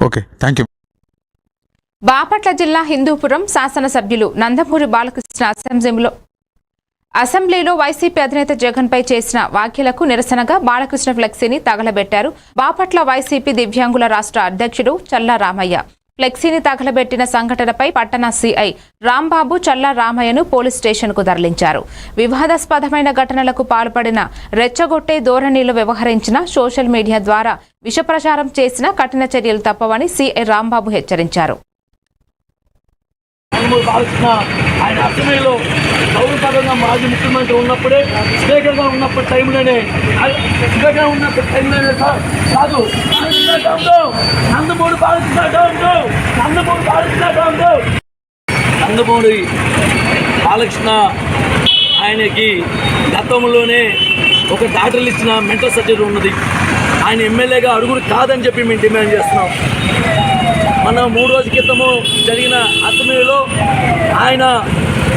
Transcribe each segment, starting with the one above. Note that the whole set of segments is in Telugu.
ఓకే థ్యాంక్ యూ బాపట్ల జిల్లా హిందూపురం శాసనసభ్యులు నందమూరి బాలకృష్ణ అసెంబ్లీలో అసెంబ్లీలో వైసీపీ అధినేత జగన్పై చేసిన వ్యాఖ్యలకు నిరసనగా బాలకృష్ణ ఫ్లెక్సీని తగలబెట్టారు. బాపట్ల వైసీపీ దివ్యాంగుల రాష్ట్ర అధ్యక్షుడు చల్లా రామయ్య ఫ్లెక్సీని తగలబెట్టిన సంఘటనపై పట్టణ సిఐ రాంబాబు చల్లా రామయ్యను పోలీస్ స్టేషన్కు తరలించారు. వివాదాస్పదమైన ఘటనలకు పాల్పడిన రెచ్చగొట్టే ధోరణిలో వ్యవహరించిన సోషల్ మీడియా ద్వారా విషప్రచారం చేసిన కఠిన చర్యలు తప్పవని సిఐ రాంబాబు హెచ్చరించారు. మేము బాలకృష్ణ. ఆయన అసెంబ్లీలో గౌరవపరంగా మాజీ ముఖ్యమంత్రి ఉన్నప్పుడే స్పీకర్గా ఉన్నప్పుడు టైంలోనే స్పీకర్గా ఉన్నప్పుడు టైంలోనే సార్ కాదు బాలకృష్ణ డౌన్ డౌన్. నందమూరి బాలకృష్ణ నందమూరి నందమూరి బాలకృష్ణ ఆయనకి గతంలోనే ఒక డాక్టర్లు ఇచ్చిన మెంటల్ సర్జరీ ఉన్నది. ఆయన ఎమ్మెల్యేగా అడుగురు కాదని చెప్పి మేము డిమాండ్ చేస్తున్నాం. మన మూడు రోజుల క్రితము జరిగిన అసెంబ్లీలో ఆయన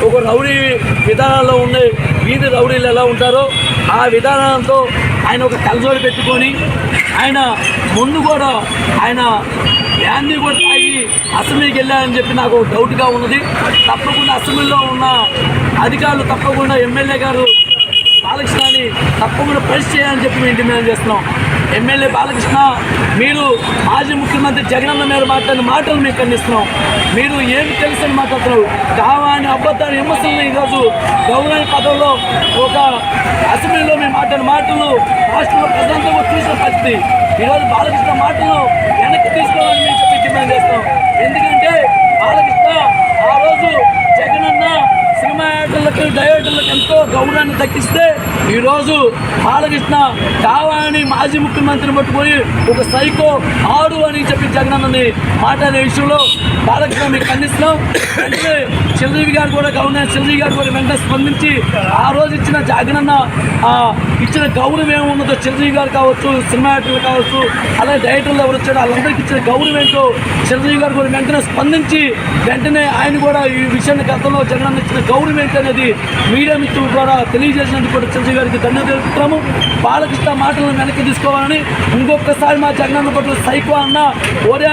ఒక రౌడీ విధానంలో ఉండే వీధి రౌడీలు ఎలా ఉంటారో ఆ విధానంతో ఆయన ఒక కలజోడు పెట్టుకొని ఆయన ముందు కూడా ఆయన యాన్ని కూడా తాగి అసెంబ్లీకి వెళ్ళారని చెప్పి నాకు డౌట్గా ఉన్నది. తప్పకుండా అసెంబ్లీలో ఉన్న అధికారులు తప్పకుండా ఎమ్మెల్యే గారు బాలకృష్ణని తప్పకుండా ప్రెస్ చేయాలని చెప్పి మేము డిమాండ్ చేస్తున్నాం. ఎమ్మెల్యే బాలకృష్ణ మీరు మాజీ ముఖ్యమంత్రి జగనన్న మీద మాట్లాడిన మాటలు మేము ఖండిస్తున్నాం. మీరు ఏమి తెలుసని మాట్లాడుతున్నారు? కావాలని అబద్ధాన్ని విమర్శలను ఈరోజు గౌరవ పదంలో ఒక అసెంబ్లీలో మేము మాట్లాడిన మాటలు రాష్ట్రంలో ప్రజలంతా కూడా చూసిన పరిస్థితి. ఈరోజు బాలకృష్ణ మాటలు వెనక్కి తీసుకోవాలని మేము చెప్పి డిమాండ్ చేస్తాం ఎందుకంటే బాలకృష్ణ ఆ రోజు జగనన్న సినిమా యాక్టర్లకు డైరెక్టర్లకు ఎంతో గౌరవాన్ని దక్కిస్తే ఈరోజు బాలకృష్ణ కావాలని మాజీ ముఖ్యమంత్రిని పట్టుకొని ఒక సైకో ఆడు అని చెప్పి జగనన్నని మాట్లాడే విషయంలో బాలకృష్ణ అందిస్తున్నాం అంటే చిరంజీవి గారు కూడా గవర్నర్ చిరంజీవి గారు కూడా వెంటనే స్పందించి ఆ రోజు ఇచ్చిన జగనన్న ఇచ్చిన గౌరవం ఏమున్నదో చిరంజీవి గారు కావచ్చు సినిమా యాక్టర్లు కావచ్చు అలాగే డైరెక్టర్లు ఎవరు వచ్చారో వాళ్ళందరికీ ఇచ్చిన గౌరవం ఏంటో చిరంజీవి గారు కూడా వెంటనే స్పందించి వెంటనే ఆయన కూడా ఈ విషయాన్ని గతంలో జగనన్న ఇచ్చిన గౌరవం ఏంటనేది మీడియా మిత్రుల ద్వారా తెలియజేసినందుకు కూడా చిరంజీవి గారికి ధన్యవాదాలు తెలుపుతున్నాము. బాలకృష్ణ మాటలను వెనక్కి తీసుకోవాలని ఇంకొకసారి మా జగనన్న పట్ల సైకో అన్న ఓరే